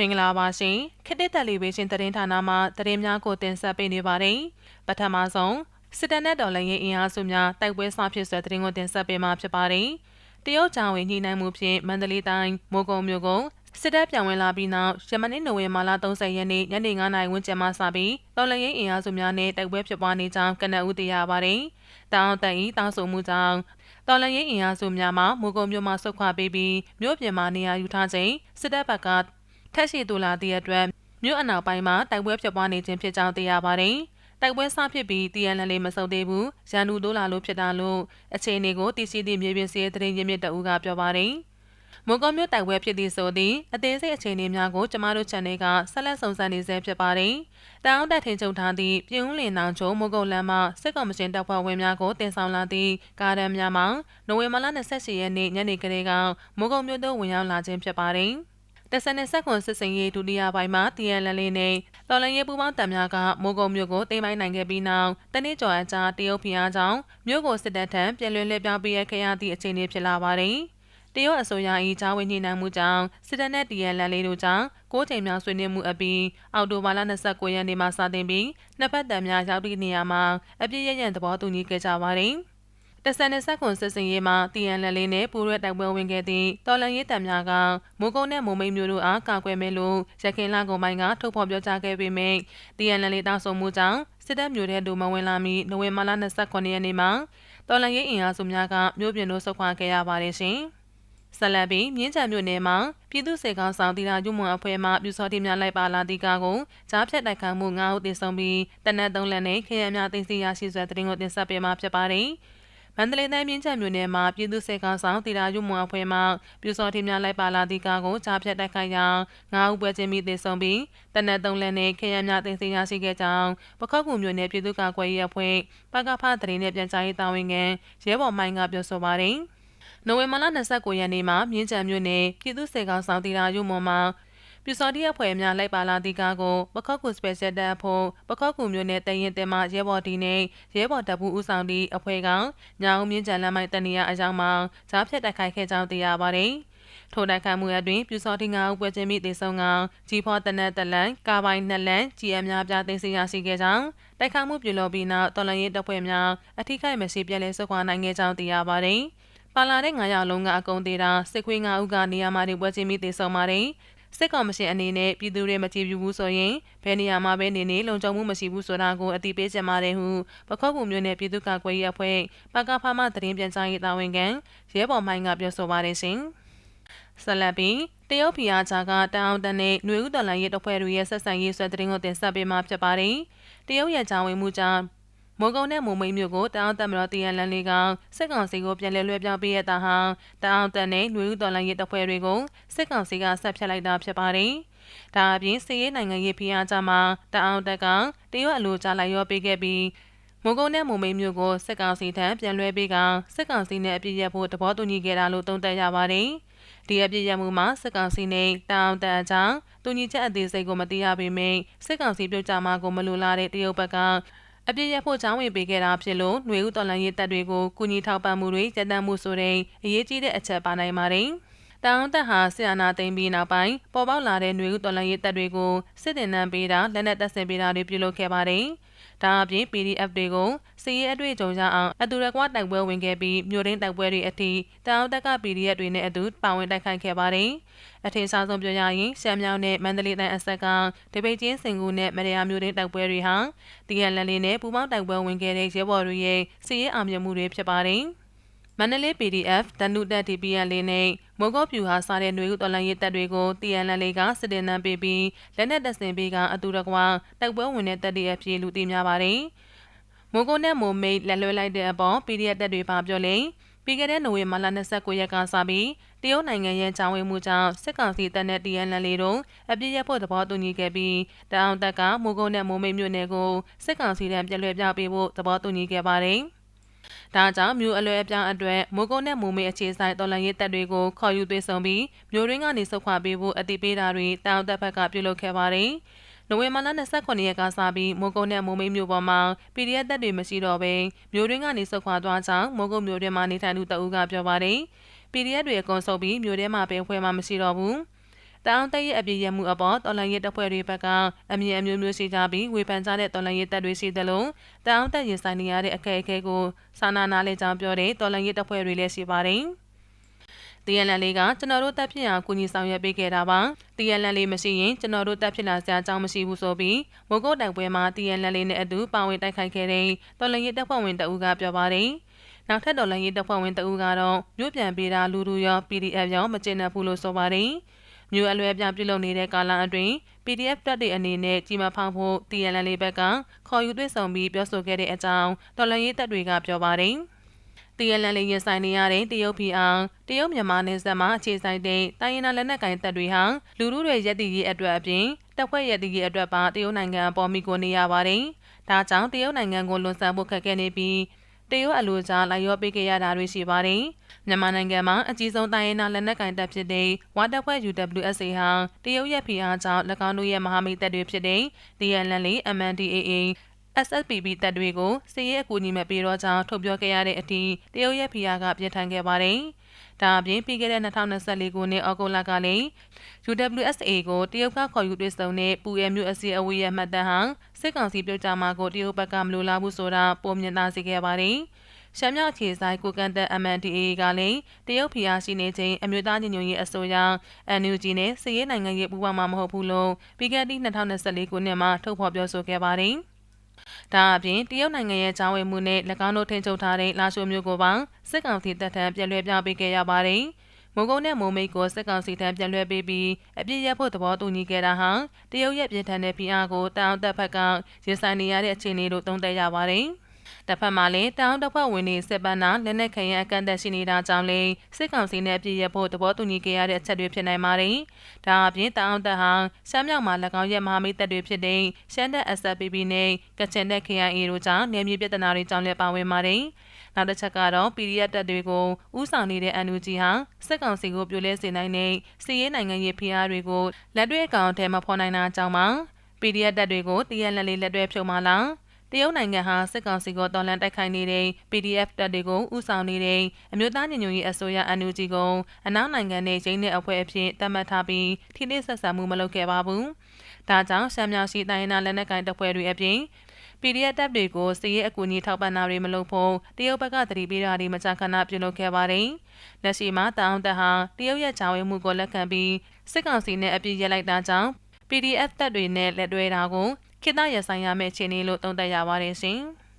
မင်္ဂလာပါရှင်ခေတ္တတယ်လီဗေးရှင်းသတင်းဌာနမှသတင်းများကိုတင်ဆက်ပေးနေပါတယ်ပထမဆုံးစစ်တပ်နဲ့ဒေါ်လာရေးအင်အားစုများတိုက်ပွဲစဖြစ်ဆွဲသတင်းကိုတင်ဆက်ပေးမှာဖြစ်ပါတယ်တရုတ်ချောင်ဝင်ညှိနှိုင်းမှုဖြင့်မန္တလေးတိုင်းမိုးကုံမြို့ကိုစစ်တပ်ပြောင်းဝင်လာပြီးနောက်ယမနေ့နိုဝင်ဘာလ30ရက်နေ့ညနေ9:00နာရီဝန်းကျင်မှစပြီးတော်လရင်အင်အားစုများနဲ့တိုက်ပွဲဖြစ်ပွားနေကြောင်းကနအူးတရားပါတယ်။တောင်တန်ဤတောင်းဆိုမှုကြောင့်တော်လရင်အင်အားစုများမှမိုးကုံမြို့မှဆုတ်ခွာပေးပြီးမြို့ပြင်မှာနေရာယူထားချိန်စစ်တပ်ဘက်က ထက်ရှိတူလာသည့်အတွက်မြို့အနောက်ပိုင်းမှာတိုက်ပွဲဖြစ်ပွားနေခြင်းဖြစ်ကြောင်းသိရပါတယ်။တိုက်ပွဲစဖြစ်ပြီးတည်ရန်လည်းမစုံသေးဘူး။ရန်သူတိုးလာလို့ဖြစ်တာလို့အခြေအနေကိုတည်ရှိသည့်မြေပြင်စီးသတင်းရင်းမြစ်တအူးကပြောပါတယ်။မွန်ကောမြို့တိုက်ပွဲဖြစ်သည့်ဆိုသည်အသေးစိတ်အခြေအနေများကိုကျမတို့ channel ကဆက်လက်စုံစမ်းနေဆဲဖြစ်ပါတယ်။တောင်တက်ထင်ချုပ်ထားသည့်ပြည်ဦးလင်နောင်ချုံမုတ်ကုတ်လမ်းမှစစ်ကောင်မရှင်တပ်ဖွဲ့ဝင်များကိုတင်ဆောင်လာသည့်ကားတန်းများမှာနိုဝင်ဘာလ28ရက်နေ့ညနေကလေးကမုတ်ကုတ်မြို့သို့ဝင်ရောက်လာခြင်းဖြစ်ပါတယ်။ တဆန်နဲ့ဆက်ခွန်စစ်စင်ရေးဒုတိယပိုင်းမှာတီယန်လန်လေးနဲ့တော်လန်ရေးပူပေါင်းတပ်များကမိုးကုံမြို့ကိုတိမ်ပိုင်းနိုင်ခဲ့ပြီးနောက်တနေ့ကျော်အကြာတရုတ်ဖျားကြောင့်မြို့ကိုစစ်တပ်ထံပြန်လည်လှည့်ပြောင်းပေးရခဲ့ရသည့်အခြေအနေဖြစ်လာပါတယ်။တရုတ်အစိုးရ၏ဂျာဝင်ညှိနှိုင်းမှုကြောင့်စစ်တပ်နဲ့တီယန်လန်လေးတို့ကြောင့်ကိုးချိန်မြောက်ဆွေးနွေးမှုအပြီးအောက်တိုဘာလ29ရက်နေ့မှစတင်ပြီးနှစ်ဖက်တပ်များရောက်သည့်နေရာမှာအပြည့်ရရန်သဘောတူညီခဲ့ကြပါတယ်။ တဆန်နဲ့ဆက်ခွန်စစ်စင်ရေးမှာတီယန်လက်လေးနဲ့ပူရွက်တိုက်ပွဲဝင်ခဲ့သည့်တော်လန်ရေးတပ်များကမိုးကုန်းနဲ့မုံမိတ်မျိုးတို့အားကာကွယ်မယ်လို့ရခင်လကုန်ပိုင်းကထုတ်ဖော်ပြောကြားခဲ့ပေမယ့်တီယန်လက်လေးတောင်းဆိုမှုကြောင့်စစ်တပ်မျိုးတဲ့ဒူမဝင်လာမီနိုဝင်ဘာလ29ရက်နေ့မှာတော်လန်ရေးအင်အားစုများကမြို့ပြင်တို့ဆုတ်ခွာခဲ့ရပါတယ်ရှင်။ဆလဘီမြင်းချံမြို့နယ်မှာပြည်သူ့စေကောင်းဆောင်တီလာယူမွန်အဖွဲ့မှပြူစောတိများလိုက်ပါလာသည့်ကားကိုကြားဖြတ်တိုက်ခိုက်မှု၅ဦးသေဆုံးပြီးတနက်၃လက်နဲ့ခရမ်းများသိသိရရှိစွာတရင်ကိုတင်ဆက်ပေးမှာဖြစ်ပါတယ်။မ န္တလေးတိုင်းမြင်းချံမြို့နယ်မှာပြည်သူ့စေကောင်ဆောင်တီရာယူမွန်အဖွဲ့မှပြူစောထင်းများလိုက်ပါလာသည့်ကားကိုကြားဖြတ်တိုက်ခိုက်ရာငါးဦးပွဲချင်းမိသေဆုံးပြီးတနက်သုံးလက်နဲ့ခရမ်းများတင်စီရရှိခဲ့ကြောင်းပခောက်ကူမြို့နယ်ပြည်သူ့ကာကွယ်ရေးအဖွဲ့ပကဖသတင်းနဲ့ပြန်ကြားရေးတာဝန်ခံရဲဘော်မိုင်းကပြောဆိုပါတယ်နိုဝင်ဘာလ29ရက်နေ့မှာမြင်းချံမြို့နယ်ပြည်သူ့စေကောင်ဆောင်တီရာယူမွန်မှာ ပြူစောတိအဖွဲ့များလိုက်ပါလာသည့်ကားကိုပခောက်ကူစပယ်ရှယ်တပ်ဖို့ပခောက်ကူမျိုးနဲ့တရင်တင်မှရဲဘော်ဒီနဲ့ရဲဘော်တပ်ဘူးဦးဆောင်သည့်အဖွဲ့ကညောင်မြင့်ကြံလမ်းမိုက်တနေရအကြောင်းမှာဈာဖြတ်တိုက်ခိုက်ခဲ့ကြောင်းသိရပါတယ်။ထိုတိုက်ခိုက်မှုအတွင်းပြူစောတိငါဦးပွဲချင်းမိသေဆုံးကကြီးဖော်တနက်တလန်ကာပိုင်နှစ်လန်ကြီးအများပြသိသိရရှိခဲ့ကြောင်းတိုက်ခိုက်မှုပြုလုပ်ပြီးနောက်တော်လရင်တပ်ဖွဲ့များအထိခိုက်မရှိပြန်လည်ဆုတ်ခွာနိုင်ခဲ့ကြောင်းသိရပါတယ်။ပါလာတဲ့9ရောက်လုံးကအကုန်သေးတာစစ်ခွေး9ဦးကနေရာမှာတွေပွဲချင်းမိသေဆုံးပါတယ်။ စစ်ကောင်မရှင်အနေနဲ့ပြည်သူတွေမကြည်ပြူဘူးဆိုရင်ဘယ်နေရာမှာပဲနေနေလုံခြုံမှုမရှိဘူးဆိုတာကိုအတိပေးချင်ပါတယ်ဟုပခောက်ကူမျိုးနဲ့ပြည်သူ့ကာကွယ်ရေးအဖွဲ့ပကဖမသတင်းပြန်ကြားရေးတာဝန်ခံရဲဘော်မိုင်းကပြောဆိုပါတယ်ရှင်။ဆလပီတရုတ်ဖီယာချာကတောင်တန်းနဲ့ຫນွေဦးတော်လိုင်းရဲ့တပ်ဖွဲ့တွေရဲ့ဆက်ဆံရေးဆွဲသတင်းကိုတင်ဆက်ပေးမှာဖြစ်ပါတယ်။တရုတ်ရဲ့ဂျာဝင်မှုကြောင့် မိုးကုံနဲ့မုံမိတ်မြို့ကိုတအောင်တက်မတော်တရန်လန်လေးကောင်စစ်ကောင်စီကိုပြန်လည်လွှဲပြောင်းပေးရတာဟာတအောင်တက်နဲ့နှွေဦးတော်လိုင်းရေးတပ်ဖွဲ့တွေကိုစစ်ကောင်စီကဆက်ဖြတ်လိုက်တာဖြစ်ပါတယ်။ဒါအပြင်စစ်ရေးနိုင်ငံရေးဖိအားကြမှာတအောင်တက်ကတရုတ်အလိုကြားလိုက်ရောပေးခဲ့ပြီးမုံကုန်းနဲ့မုံမိတ်မြို့ကိုစစ်ကောင်စီထံပြန်လွှဲပေးကစစ်ကောင်စီနဲ့အပြစ်ရဖို့တဘောတူညီခဲ့တာလို့သုံးသပ်ရပါတယ်။ဒီအပြစ်ရမှုမှာစစ်ကောင်စီနဲ့တောင်တန်အကြောင်းတူညီချက်အသေးစိတ်ကိုမသိရပေမယ့်စစ်ကောင်စီပြုတ်ကြမှာကိုမလိုလားတဲ့တရုတ်ဘက်က အပြည့်ရဖို့ချောင်းဝင်ပေးခဲ့တာဖြစ်လို့ຫນွေဦးတော်လန်ရေးတပ်တွေကိုကုညီထောက်ပံ့မှုတွေကြက်တမ်းမှုဆိုတဲ့အရေးကြီးတဲ့အချက်ပါနိုင်ပါတယ်။တောင်တက်ဟာဆီယနာသိမ်းပြီးနောက်ပိုင်းပေါ်ပေါက်လာတဲ့ຫນွေဦးတော်လန်ရေးတပ်တွေကိုစစ်တင်နှံပေးတာလက်နက်တပ်ဆင်ပေးတာတွေပြုလုပ်ခဲ့ပါတယ်။ ဒါအပြင် PDF တွေကိုစီရေးအတွေ့အကြုံကြအောင်အတူတကွတိုက်ပွဲဝင်ခဲ့ပြီးမြို့ရင်းတိုက်ပွဲတွေအထိတောင်တက်က PDF တွေနဲ့အတူပါဝင်တိုက်ခိုက်ခဲ့ပါတယ်။အထင်ရှားဆုံးပြောရရင်ရှမ်းမြောင်နဲ့မန္တလေးတိုင်းအဆက်ကတပိတ်ချင်းစင်ကူနဲ့မရယာမျိုးတွေတိုက်ပွဲတွေဟာတီဟန်လန်လေးနဲ့ပူပေါင်းတိုက်ပွဲဝင်ခဲ့တဲ့ရဲဘော်တွေရဲ့စီးရဲအောင်မြင်မှုတွေဖြစ်ပါတယ်။ မန္တလေး PDF တန်နုတက် DPN လေးနဲ့မော်ကော့ဖြူဟာစားတဲ့ຫນွေဦးတော်လန်ရေးတပ်တွေကိုတီအန်လန်လေးကစစ်တင်နှံပေးပြီးလက်နက်တပ်ဆင်ပေးကအတူတကွာတိုက်ပွဲဝင်တဲ့တပ်တွေအဖြစ်လူသိများပါတယ်။မိုးကိုနဲ့မိုမိတ်လက်လွှဲလိုက်တဲ့အပေါ် PDF တပ်တွေပါပြောလိမ့်ပြီးခဲ့တဲ့နိုဝင်ဘာလ29ရက်ကစပြီးတရုတ်နိုင်ငံရဲ့ကြောင်းဝင်မှုကြောင့်စစ်ကောင်စီတပ်နဲ့ TNL လေးတို့အပြစ်ရဖို့သဘောတူညီခဲ့ပြီးတအောင်တပ်ကမိုးကုန်းနဲ့မိုးမိတ်မြို့နယ်ကိုစစ်ကောင်စီတပ်ပြည့်လွှဲပြပေးဖို့သဘောတူညီခဲ့ပါတယ်။ ဒါကြောင့်မြို့အလွယ်အပြောင်းအတွက်မိုးကုန်းနဲ့မိုးမိတ်အခြေဆိုင်တော်လန်ရေးတပ်တွေကိုခေါ်ယူသွေးဆောင်ပြီးမြို့ရင်းကနေဆုတ်ခွာပေးဖို့အတိပေးတာတွေတောင်တပ်ဘက်ကပြုလုပ်ခဲ့ပါတယ်။နိုဝင်ဘာလ29ရက်ကစပြီးမိုးကုတ်နဲ့မိုးမိတ်မြို့ပေါ်မှာ PDF တပ်တွေမရှိတော့ဘဲမြို့ရင်းကနေဆုတ်ခွာသွားကြောင်းမိုးကုတ်မြို့တွင်မှနေထိုင်သူတအူးကပြောပါတယ်။ PDF တွေအကုန်ဆုတ်ပြီးမြို့ထဲမှာပဲဖွဲ့မှမရှိတော့ဘူး တောင်တက်ရဲ့အပြည့်ရမှုအပေါ်တော်လန်ရေးတပ်ဖွဲ့တွေဘက်ကအမြင်အမျိုးမျိုးရှိကြပြီးဝေဖန်ကြတဲ့တော်လန်ရေးတပ်တွေရှိသလိုတောင်တက်ရင်ဆိုင်နေရတဲ့အခက်အခဲကိုစာနာနာလေးကြောင်းပြောတဲ့တော်လန်ရေးတပ်ဖွဲ့တွေလည်းရှိပါတယ်။ TNL လေးကကျွန်တော်တို့တက်ဖြစ်အောင်ကူညီဆောင်ရွက်ပေးခဲ့တာပါ TNL လေးမရှိရင်ကျွန်တော်တို့တက်ဖြစ်လာစရာအကြောင်းမရှိဘူးဆိုပြီးမိုးကုတ်တိုင်ပွဲမှာ TNL လေးနဲ့အတူပါဝင်တိုက်ခိုက်ခဲ့တဲ့တော်လန်ရေးတပ်ဖွဲ့ဝင်တအူးကပြောပါတယ်နောက်ထပ်တော်လန်ရေးတပ်ဖွဲ့ဝင်တအူးကတော့မြို့ပြန်ပေးတာလူလူရော PDF ရောမကျင်တဲ့ဘူးလို့ဆိုပါတယ် မြို့အလွယ်ပြပြုလုပ်နေတဲ့ကာလအတွင်း PDF တပ်တွေအနေနဲ့ကြီးမဖောက်ဖို့ TNL လေးဘက်ကခေါ်ယူတွေ့ဆုံပြီးပြောဆိုခဲ့တဲ့အကြောင်းတော်လန်ရေးတပ်တွေကပြောပါတယ်။တရလန်လေးရင်ဆိုင်နေရတဲ့တရုတ်ပြည်အောင်တရုတ်မြန်မာနယ်စပ်မှာအခြေဆိုင်တဲ့တိုင်းရင်းသားလက်နက်ကိုင်တပ်တွေဟာလူမှုတွေရက်တည်ရေးအတွက်အပြင်တပ်ဖွဲ့ရက်တည်ရေးအတွက်ပါတရုတ်နိုင်ငံအပေါ်မိကိုနေရပါတယ်။ဒါကြောင့်တရုတ်နိုင်ငံကိုလွန်ဆန်ဖို့ခက်ခဲနေပြီး တရုတ်အလိုကြားလိုက်ရောပေးခဲ့ရတာတွေရှိပါတယ်။မြန်မာနိုင်ငံမှာအကြီးဆုံးတိုင်းရင်းသားလက်နက်ကင်တပ်ဖြစ်တဲ့ဝါတပ်ဖွဲ့ UWSA ဟာတရုတ်ရဲ့ဖိအားကြောင့်၎င်းတို့ရဲ့မဟာမိတ်တပ်တွေဖြစ်တဲ့ DNL, MNDAA, SSPB တပ်တွေကိုစစ်ရေးအကူအညီမဲ့ပေးတော့ကြောင်းထုတ်ပြောခဲ့ရတဲ့အထိတရုတ်ရဲ့ဖိအားကပြင်းထန်ခဲ့ပါတယ်။ဒါအပြင်ပြီးခဲ့တဲ့2024ခုနှစ်ဩဂုတ်လကလည်း UWSA ကိုတရုတ်ကခေါ်ယူတွေ့ဆုံတဲ့ပူရဲမျိုးအစီအဝေးရဲ့မှတ်တမ်းဟာစစ်ကောင်စီပြုတ်ကြမှာကိုတရုတ်ဘက်ကမလိုလားဘူးဆိုတာပုံမြင်သာစေခဲ့ပါတယ်။ရှမ်းမြောက်ခြေဆိုင်ကိုကန်တက် MNDA ကလည်းတရုတ်ဖီအားရှိနေခြင်းအမျိုးသားညီညွတ်ရေးအစိုးရ NUG နဲ့စစ်ရေးနိုင်ငံရေးပူးပေါင်းမှာမဟုတ်ဘူးလို့ပြီးခဲ့တဲ့2024ခုနှစ်မှာထုတ်ဖော်ပြောဆိုခဲ့ပါတယ်။ ဒါအပြင်တရုတ်နိုင်ငံရဲ့ကြားဝင်မှုနဲ့၎င်းတို့ထိန်းချုပ်ထားတဲ့လာရှိုမျိုးကိုပါစစ်ကောင်စီတပ်ထံပြန်လွှဲပြောင်းပေးခဲ့ရပါတယ်။မုံကုန်းနဲ့မိုးမိတ်ကိုစစ်ကောင်စီထံပြန်လွှဲပေးပြီးအပြစ်ရဖို့သဘောတူညီခဲ့တာဟာတရုတ်ရဲ့ပြည်ထန်တဲ့ပြည်အားကိုတောင်တပ်ဖက်ကရင်ဆိုင်နေရတဲ့အခြေအနေလို့သုံးသပ်ရပါတယ်။ တစ်ဖက်မှာလည်းတောင်တစ်ဖက်ဝင်နေစစ်ပန်းနာလက်နက်ခရံအကန့်အသတ်ရှိနေတာကြောင့်လေစစ်ကောင်စီနဲ့အပြည့်ရဖို့သဘောတူညီခဲ့ရတဲ့အချက်တွေဖြစ်နိုင်ပါတယ်။ဒါအပြင်တောင်တပ်ဟာရှမ်းမြောက်မှာ၎င်းရဲ့မဟာမိတ်တပ်တွေဖြစ်တဲ့ရှမ်းတပ် SPP နဲ့ကချင်တပ် KIA တို့ကြောင့်နေမြေပြဿနာတွေကြောင့်လည်းပါဝင်ပါတယ်။နောက်တစ်ချက်ကတော့ PDF တပ်တွေကိုဥဆောင်နေတဲ့ NUG ဟာစစ်ကောင်စီကိုပြိုလဲစေနိုင်တဲ့စီးရဲနိုင်ငံရေးဖိအားတွေကိုလက်တွေ့အကောင်အထည်မဖော်နိုင်တာကြောင့်ပါ PDF တပ်တွေကိုတရလက်လေးလက်တွဲဖြုံမှလား တရုတ်နိုင်ငံဟာစစ်ကောင်စီကိုတော်လှန်တိုက်ခိုက်နေတဲ့ PDF တပ်တွေကိုဥဆောင်နေတဲ့အမျိုးသားညီညွတ်ရေးအစိုးရ NUG ကိုအနောက်နိုင်ငံနဲ့ရင်းနှီးအဖွဲ့အဖြစ်သတ်မှတ်ထားပြီးထိနှိဆက်ဆံမှုမလုပ်ခဲ့ပါဘူး။ဒါကြောင့်ရှမ်းမြောင်ရှိတိုင်းနာလက်နက်ကိုင်တပ်ဖွဲ့တွေအပြင် PDF တပ်တွေကိုစီးရဲအကူအညီထောက်ပံ့တာတွေမလုပ်ဖို့တရုတ်ဘက်ကတတိပေးတာတွေမကြာခဏပြုလုပ်ခဲ့ပါတယ်။လက်ရှိမှာတောင်တပ်ဟာတရုတ်ရဲ့ဂျာဝဲမှုကိုလက်ခံပြီးစစ်ကောင်စီနဲ့အပြစ်ရလိုက်တာကြောင့် PDF တပ်တွေနဲ့လက်တွဲတာကို ခေတ္တရဆိုင်ရမယ့်အခြေအနေလို့သုံးသပ်ရပါတယ်ရှင်။